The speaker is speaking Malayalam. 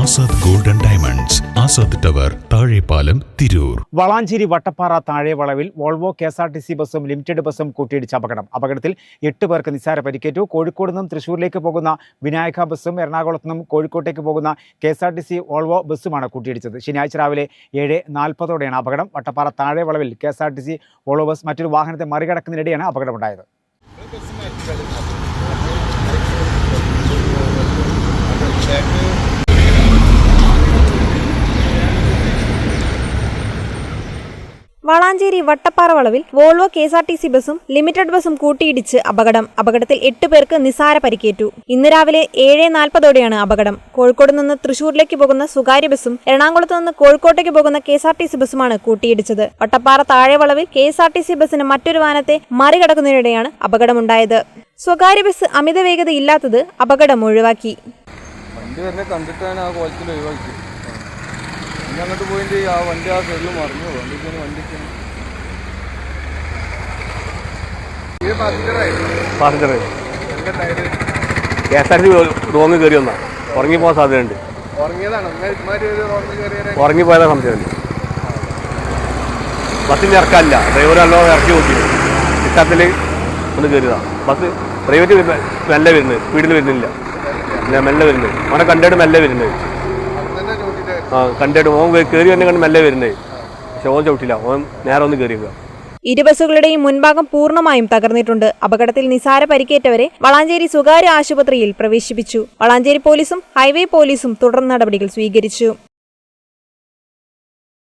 Azad golden diamonds Azad tower Thazhepalam Tirur. Valanchery Vattappara താഴെ വളവിൽ Volvo K S R T C ബസ്സും ലിമിറ്റഡ് ബസ്സും കൂട്ടിയിടിച്ച അപകടം. അപകടത്തിൽ എട്ട് പേർക്ക് നിസ്സാര പരിക്കേറ്റു. കോഴിക്കോട് നിന്നും തൃശൂരിലേക്ക് പോകുന്ന വിനായക ബസ്സും എറണാകുളത്ത് നിന്നും കോഴിക്കോട്ടേക്ക് പോകുന്ന K S R T C Volvo ബസ്സുമാണ് കൂട്ടിയിടിച്ചത്. ശനിയാഴ്ച രാവിലെ ഏഴ് നാൽപ്പതോടെയാണ് അപകടം. വട്ടപ്പാറ താഴെ വളവിൽ K S R T C Volvo bus മറ്റൊരു വാഹനത്തെ മറികടക്കുന്നതിനിടെയാണ് അപകടമുണ്ടായത്. വളാഞ്ചേരി വട്ടപ്പാറ വളവിൽ Volvo K S R T C ബസും ലിമിറ്റഡ് ബസും കൂട്ടിയിടിച്ച് അപകടം. അപകടത്തിൽ എട്ട് പേർക്ക് നിസാര പരിക്കേറ്റു. ഇന്ന് രാവിലെ ഏഴ് നാൽപ്പതോടെയാണ് അപകടം. കോഴിക്കോട് നിന്ന് തൃശൂരിലേക്ക് പോകുന്ന സ്വകാര്യ ബസും എറണാകുളത്ത് നിന്ന് കോഴിക്കോട്ടേക്ക് പോകുന്ന K S R T C ബസുമാണ് കൂട്ടിയിടിച്ചത്. വട്ടപ്പാറ താഴെ വളവിൽ K S R T C ബസിന് മറ്റൊരു വാഹനത്തെ മറികടക്കുന്നതിനിടെയാണ് അപകടമുണ്ടായത്. സ്വകാര്യ ബസ് അമിത വേഗത ഇല്ലാത്തത് അപകടം ഒഴിവാക്കി. പിന്നെ അങ്ങോട്ട് പോയിട്ട് ആ വണ്ടി ആ സൈഡിൽ മറിഞ്ഞു. വണ്ടിക്കാണ് വണ്ടിക്കാണ് passenger K S R T wrong കയറി വന്നാ. ഉറങ്ങി പോകാൻ സാധ്യതയുണ്ട്. ഉറങ്ങി പോയതാ സംശയമുണ്ട്. ബസ്സിന് ഇറക്കാനില്ല. ഡ്രൈവർ നല്ലോ ഇറക്കി നോക്കി. ഇഷ്ടത്തിൽ ഒന്ന് കയറിയതാ ബസ് പ്രൈവറ്റ് മെല്ലെ വരുന്നത്. സ്പീഡിൽ വരുന്നില്ല. മെല്ലെ വരുന്നത്. അവനെ കണ്ടിട്ട് മെല്ലെ വരുന്നത്. കണ്ടിട്ട് ഓൻ കയറി തന്നെ കണ്ട് മെല്ലെ വരുന്നേ. പക്ഷെ ഓൻ ചവിട്ടില്ല. ഓൻ നേരെ ഒന്ന് കയറിയേക്കുക ഇരു മുൻഭാഗം പൂർണമായും തകർന്നിട്ടുണ്ട്. അപകടത്തിൽ നിസാര പരിക്കേറ്റവരെ വളാഞ്ചേരി സ്വകാര്യ ആശുപത്രിയിൽ പ്രവേശിപ്പിച്ചു. വളാഞ്ചേരി പോലീസും ഹൈവേ പോലീസും തുടർ നടപടികൾ സ്വീകരിച്ചു.